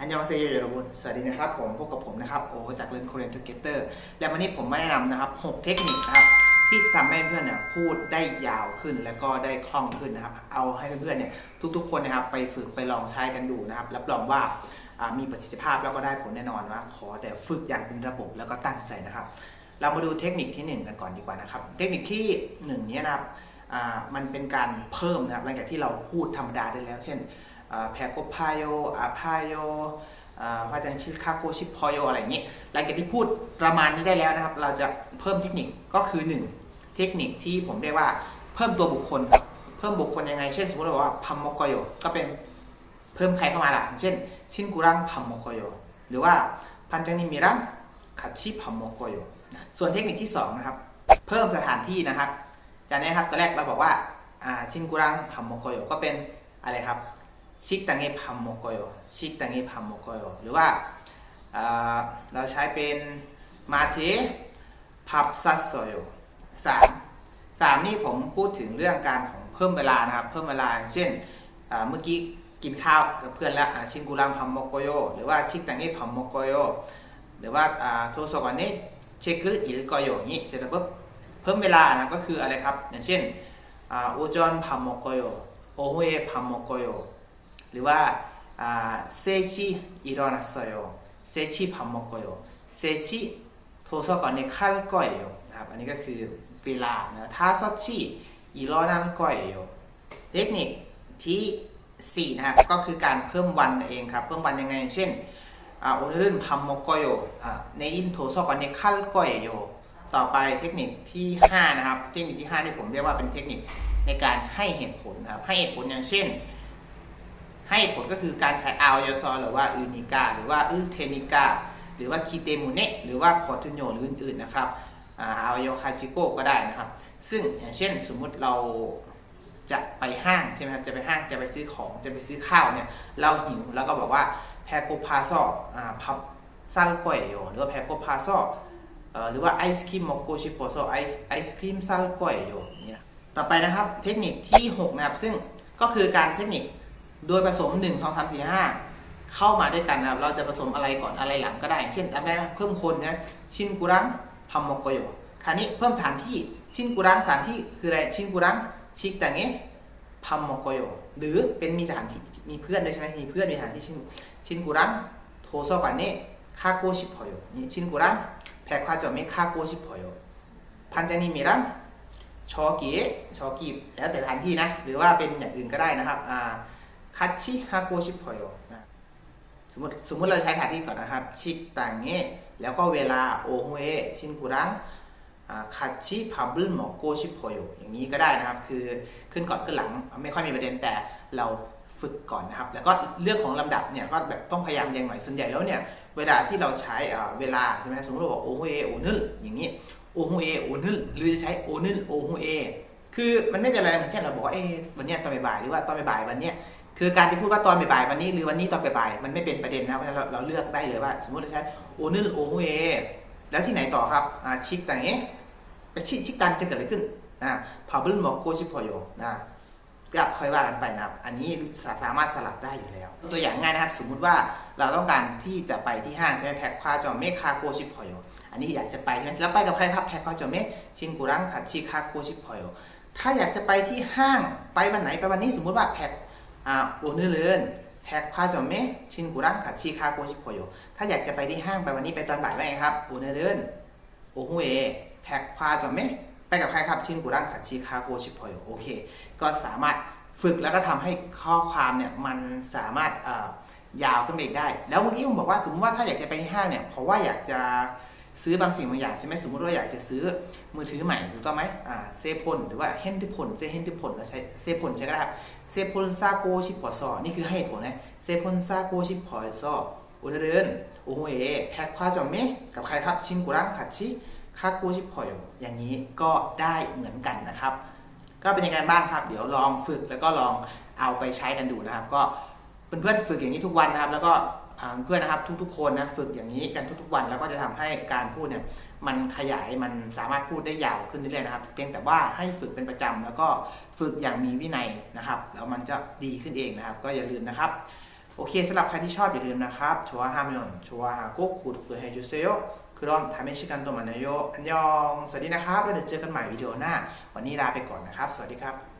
อันยองเซโยยรุบุนสวัสดีนะครับผมพบกับผมนะครับโอจากเรื่อง Korean Together และวันนี้ผมมาแนะนำนะครับ 6 เทคนิคนะครับที่จะทำให้เพื่อนเนี่ยพูดได้ยาวขึ้นแล้วก็ได้คล่องขึ้นนะครับ เอาให้เพื่อนๆเนี่ยทุกๆ คนนะครับไปฝึกไปลองใช้กันดูนะครับรับรองว่ามีประสิทธิภาพแล้วก็ได้ผลแน่นอนว่าขอแต่ฝึกอย่างเป็นระบบแล้วก็ตั้งใจนะครับ เรามาดูเทคนิคที่ 1 กันก่อนดีกว่านะครับ เทคนิคที่1เนี่ยนะครับมันเป็นการเพิ่มนะครับหลังจากที่เราพูดธรรมดาได้แล้ว เช่น แพโกพายโยอาพายโยพระจันชื่อคาโกชิพอยโยอะไรอย่างนี้ หลังจากที่พูดประมาณนี้ได้แล้วนะครับ เราจะเพิ่มเทคนิคก็คือ 1 เทคนิคที่ผมเรียกว่าเพิ่มตัวบุคคล เพิ่มบุคคลยังไง เช่นสมมติเราบอกว่าพัมโมกโยก็เป็นเพิ่มใครเข้ามาล่ะ เช่น ชินกุรังพัมโมกโยหรือว่าพันจังนิมิรังคัชิพัมโมกโยส่วนเทคนิคที่สองนะครับ เพิ่มสถานที่นะครับจากนี้ครับตอนแรกเราบอกว่าอ่าชินกุรังพัมโมโกโยก็เป็นอะไรครับ ชิกตังเงพัมโมโกโยชิกตังเงพัมโมโกโยหรือว่าเราใช้เป็นมาเทพับซัสโซโยสามสามนี่ผมพูดถึงเรื่องการของเพิ่มเวลานะครับ เพิ่มเวลา เช่นเมื่อกี้กินข้าวกับเพื่อนแล้วชินกุรังพัมโมโกโยหรือว่าชิกตังเงพัมโมโกโยหรือว่าอ่าโทโซกอนเนเชกุอิลโกโยนี่เสร็จแล้วปุ๊บเพิ่มเวลานะก็คืออะไรครับ อย่างเช่นโอจอนพัมโมโกโยโอเฮพัมโมโกโย หรือว่าเซชิอิรอนัสโยเซชิพัมโมโกโยเซชิโทสก่อนในคัลโกโยนะครับอันนี้ก็คือเวลานะทาซชิอิรอนันโกโยเทคนิคที่ 4 นะครับ ก็คือการเพิ่มวันเองครับ เพิ่มวันยังไง เช่นอ่าโอนึนพัมโมโกโยอ่าในอินโทสก่อนในคัลโกโยต่อไปเทคนิคที่ 5 นะครับ เทคนิคที่5ที่ผมเรียกว่าเป็นเทคนิคในการให้เหตุผลนะครับให้เหตุผลอย่างเช่น ให้ผลก็คือการใช้อายซอหรือว่าอูนิกาหรือว่าอึเทนิกาหรือว่าคีเตมูเนหรือว่าคอตุโยหรืออื่นๆนะครับอายโยคาจิโกก็ได้นะครับ ซึ่งอย่างเช่นสมมุติเราจะไปห้างใช่ไหมครับจะไปห้างจะไปซื้อของจะไปซื้อข้าวเนี่ยเราหิวแล้วก็บอกว่าแพโกพาซอพับซัลก๋วยโยหรือว่าแพโกพาซอหรือว่าไอศครีมโมโกชิโปโซไอไอศครีมซัลกอยโยเนี่ยต่อไปนะครับเทคนิคที่ 6 นะครับ ซึ่งก็คือการเทคนิค โดยผสม 1 2 3 4 5 เข้ามาด้วยกันนะครับเราจะผสมอะไรก่อนอะไรหลังก็ได้ เช่นอะไรเพิ่มคนนะชินกุรังพัมมกโยคราวนี้เพิ่มฐานที่ชินกุรังสถานที่คืออะไรชินกุรังชิกแต่เงี้พัมมกโยหรือเป็นมีสถานที่มีเพื่อนด้วยใช่ไหมมีเพื่อนมีสถานที่ชินชินกุรังโทโซกันเนะคาโกชิพโยนี่ชินกุรังแพคควาจอมเมคาโกชิพโยพันจานิมิรังชอกีชอกีแล้วแต่ฐานที่นะ หรือว่าเป็นอย่างอื่นก็ได้นะครับอ่า คัตชิฮาโกชิพโยสมมติสมมติเราใช้คาที่ก่อนนะครับ ชิกต่างเงี้แล้วก็เวลาโอฮุเอชินกุรังคัตชิพับบิลหมอกโกชิพโยอย่างนี้ก็ได้นะครับ คือขึ้นก่อนขึ้นหลังไม่ค่อยมีประเด็นแต่เราฝึกก่อนนะครับ แล้วก็เรื่องของลำดับเนี่ยก็แบบต้องพยายามเรียงหน่อยส่วนใหญ่แล้วเนี่ยเวลาที่เราใช้เวลาใช่ไหมสมมติเราบอกโอฮุเอโอนึลอย่างนี้โอฮุเอโอนึลหรือจะใช้โอนึลโอฮุเอคือมันไม่เป็นไรเหมือนเช่นเราบอกว่าเอ๊วันนี้ตอนบ่ายหรือว่าตอนบ่ายวันเนี้ย คือการที่พูดว่าตอนบ่ายวันนี้หรือวันนี้ตอนบ่ายมันไม่เป็นประเด็นนะเพราะฉะนั้นเราเลือกได้เลยว่า สมมติเราใช้โอนึโอโฮเอแล้วที่ไหนต่อครับชิกต่างเอ๊ะไปชิชิกตันจะเกิดอะไรขึ้นอ่าพาเบิลมอกโกชิพอโยนะก็ค่อยว่ากันไปนะครับ อันนี้สามารถสลับได้อยู่แล้ว ตัวอย่างง่ายนะครับ สมมุติว่าเราต้องการที่จะไปที่ห้างใช่ไหมแพ็คควาจอมเมฆคาโกชิพอยอันนี้อยากจะไปใช่ไหมแล้วไปกับใครครับแพ็คควาจอมเมชินกุรังคัตชิคาโกชิพอยถ้าอยากจะไปที่ห้างไปวันไหนไปวันนี้สมมุติว่าแพ็ค อ่าโอเนเลนแพ็คควาจอมเมชินกุรังคัตชิคาโกชิพอยถ้าอยากจะไปที่ห้างไปวันนี้ไปตอนบ่ายว่าไงครับโอเนเลนโอฮุเอแพ็คควาจอมเมไปกับใครครับชินกุรังคัตชิคาโกชิพอยโอเค ก็สามารถฝึกแล้วก็ทำให้ข้อความเนี่ยมันสามารถยาวขึ้นไปอีกได้ แล้วเมื่อกี้ผมบอกว่าสมมติว่าถ้าอยากจะไปที่ห้างเนี่ยเพราะว่าอยากจะ ซื้อบางสิ่งบางอย่างใช่ไหมสมมติว่าอยากจะซื้อมือถือใหม่ถูกต้องไหมอ่าเซพลหรือว่าเฮนดิพลเซเฮนดิพลเราใช้เซพลใช่ไหมครับเซพลซาโกชิพอซอนี่คือให้ผลนะเซพลซาโกชิพอซออุนเดินโอโฮเอแพ็คควาจอมเมกับใครครับชินกุรังคัตชิคาโกชิพอยอย่างนี้ก็ได้เหมือนกันนะครับ ก็เป็นยังไงบ้างครับ เดี๋ยวลองฝึกแล้วก็ลองเอาไปใช้กันดูนะครับ ก็เพื่อนๆฝึกอย่างนี้ทุกวันนะครับ แล้วก็ เพื่อนนะครับทุกๆ คนนะฝึกอย่างนี้กันทุกๆวันแล้วก็จะทำให้การพูดเนี่ยมันขยายมันสามารถพูดได้ยาวขึ้นเรื่อยๆนะครับ เพียงแต่ว่าให้ฝึกเป็นประจำแล้วก็ฝึกอย่างมีวินัยนะครับแล้วมันจะดีขึ้นเองนะครับ ก็อย่าลืมนะครับโอเคสำหรับใครที่ชอบอย่าลืมนะครับชัวร์ฮามยอนชัวร์ฮากุกุดกุดเฮจูเซโยคือรอมทำให้ชิกันตัวมันนโยอันยอง สวัสดีนะครับแล้วเดี๋ยวเจอกันใหม่วิดีโอหน้า วันนี้ลาไปก่อนนะครับ สวัสดีครับ